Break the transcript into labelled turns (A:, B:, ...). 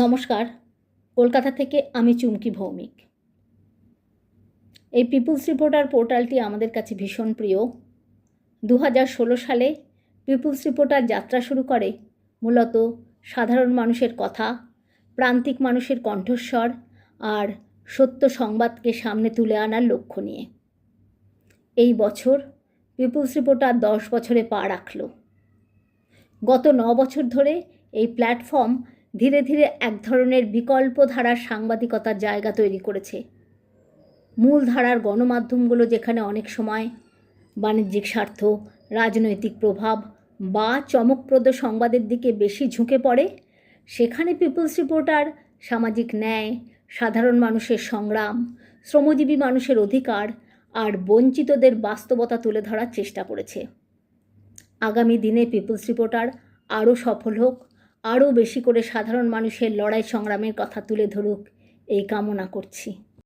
A: নমস্কার, কলকাতা থেকে আমি চুমকি ভৌমিক। এই পিপুলস রিপোর্টার পোর্টালটি আমাদের কাছে ভীষণ প্রিয়। দু হাজার ষোলো সালে পিপুলস রিপোর্টার যাত্রা শুরু করে মূলত সাধারণ মানুষের কথা, প্রান্তিক মানুষের কণ্ঠস্বর আর সত্য সংবাদকে সামনে তুলে আনার লক্ষ্য নিয়ে। এই বছর পিপুলস রিপোর্টার দশ বছরে পা রাখল। গত ন বছর ধরে এই প্ল্যাটফর্ম ধীরে ধীরে এক ধরনের বিকল্প ধারার সাংবাদিকতার জায়গা তৈরি করেছে। মূল ধারার গণমাধ্যমগুলো যেখানে অনেক সময় বাণিজ্যিক স্বার্থ, রাজনৈতিক প্রভাব বা চমকপ্রদ সংবাদের দিকে বেশি ঝুঁকে পড়ে, সেখানে পিপলস রিপোর্টার, সামাজিক ন্যায়, সাধারণ মানুষের সংগ্রাম, শ্রমজীবী মানুষের অধিকার আর বঞ্চিতদের বাস্তবতা তুলে ধরার চেষ্টা করেছে। আগামী দিনে পিপলস রিপোর্টার আরও সফল হোক আরও বেশি করে সাধারণ মানুষের লড়াই সংগ্রামের কথা তুলে ধরুক এই কামনা করছি।